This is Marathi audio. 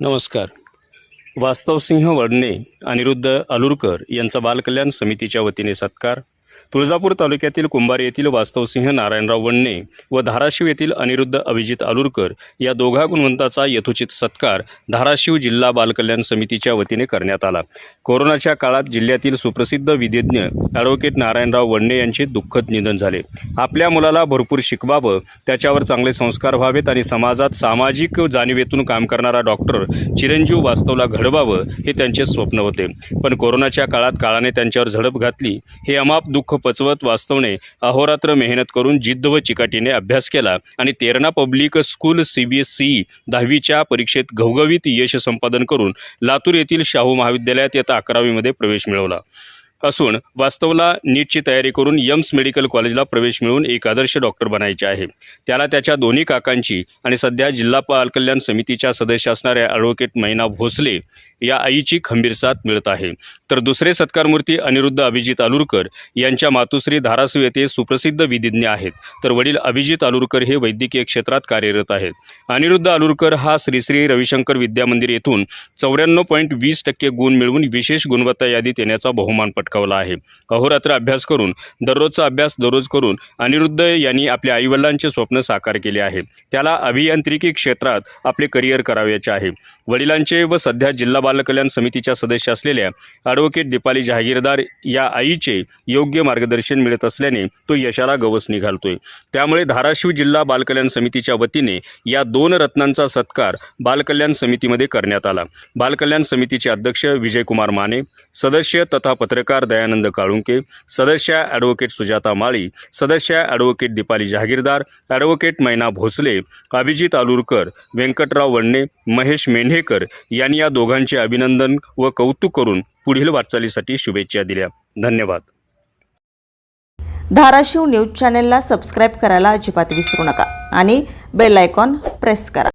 नमस्कार. वास्तवसिंह वडणे अनिरुद्ध अलुरकर यांचा बालकल्याण समितीच्या वतीने सत्कार. तुळजापूर तालुक्यातील कुंभार येथील वास्तवसिंह नारायणराव वडणे व धाराशिव येथील अनिरुद्ध अभिजित आलुरकर या दोघा गुणवंताचा यथोचित सत्कार धाराशिव जिल्हा बालकल्याण समितीच्या वतीने करण्यात आला. कोरोनाच्या काळात जिल्ह्यातील सुप्रसिद्ध विधिज्ञ ॲडव्होकेट नारायणराव वडणे यांचे दुःखद निधन झाले. आपल्या मुलाला भरपूर शिकवावं त्याच्यावर चांगले संस्कार व्हावेत आणि समाजात सामाजिक जाणीवेतून काम करणारा डॉक्टर चिरंजीव वास्तवला घडवावं हे त्यांचे स्वप्न होते. पण कोरोनाच्या काळात काळाने त्यांच्यावर झडप घातली. हे अमाप दुःख पचवत वास्तवने अहोरात्र मेहनत करून जिद्द व चिकाटीने अभ्यास केला आणि Terna public school C B S E दहावीच्या परीक्षेत घवघवीत यश संपादन करून लातूर येथील शाहू महाविद्यालयात इयत्ता अकरावीमध्ये प्रवेश मिळवला. असून वास्तवला नीटची तयारी करून यम्स मेडिकल कॉलेजला प्रवेश मिळवून एक आदर्श डॉक्टर बनायचे आहे. त्याला त्याच्या दोन्ही काकांची आणि सध्या जिल्हा बालकल्याण समितीच्या सदस्य असणाऱ्या ॲडव्होकेट मैना भोसले या आईची खंबीर साथ मिळत आहे. तर दुसरे सत्कारमूर्ती अनिरुद्ध अभिजित आलुरकर यांच्या मातुश्री धाराशिव येथे सुप्रसिद्ध विधिज्ञ आहेत. तर वडील अभिजित आलुरकर हे वैद्यकीय क्षेत्रात कार्यरत आहेत. अनिरुद्ध आलुरकर हा श्री श्री रविशंकर विद्यामंदिर येथून चौऱ्याण्णव पॉईंट वीस टक्के गुण मिळवून विशेष गुणवत्ता यादीत येण्याचा बहुमान पटकावला आहे. अहोरात्र अभ्यास करून दररोजचा अभ्यास दररोज करून अनिरुद्ध यांनी आपल्या आईवडिलांचे स्वप्न साकार केले आहे. त्याला अभियांत्रिकी क्षेत्रात आपले करिअर करावयाचे आहे. वडिलांचे व सध्या जिल्हा बालकल्याण समितीच्या सदस्य असलेल्या ॲडव्होकेट दीपाली जहागीरदार या आईचे योग्य मार्गदर्शन मिळत असल्याने तो यशाला गवस निघालतोय त्यामुळे धाराशिव जिल्हा बालकल्याण समितीच्या वतीने या दोन रत्नांचा सत्कार बालकल्याण समितीमध्ये करण्यात आला. बालकल्याण समितीचे अध्यक्ष विजयकुमार माने सदस्य तथा पत्रकार पत्रकार दयानंद काळुंके सदस्य ॲडव्होकेट सुजाता माळी सदस्य ॲडव्होकेट दीपाली जहागीरदार ॲडव्होकेट मैना भोसले अभिजित आलुरकर व्यंकटराव वडणे महेश मेंढेकर यांनी या दोघांचे अभिनंदन व कौतुक करून पुढील वाटचालीसाठी शुभेच्छा दिल्या. धन्यवाद. धाराशिव न्यूज चॅनेलला सबस्क्राईब करायला अजिबात विसरू नका आणि बेल आयकॉन प्रेस करा.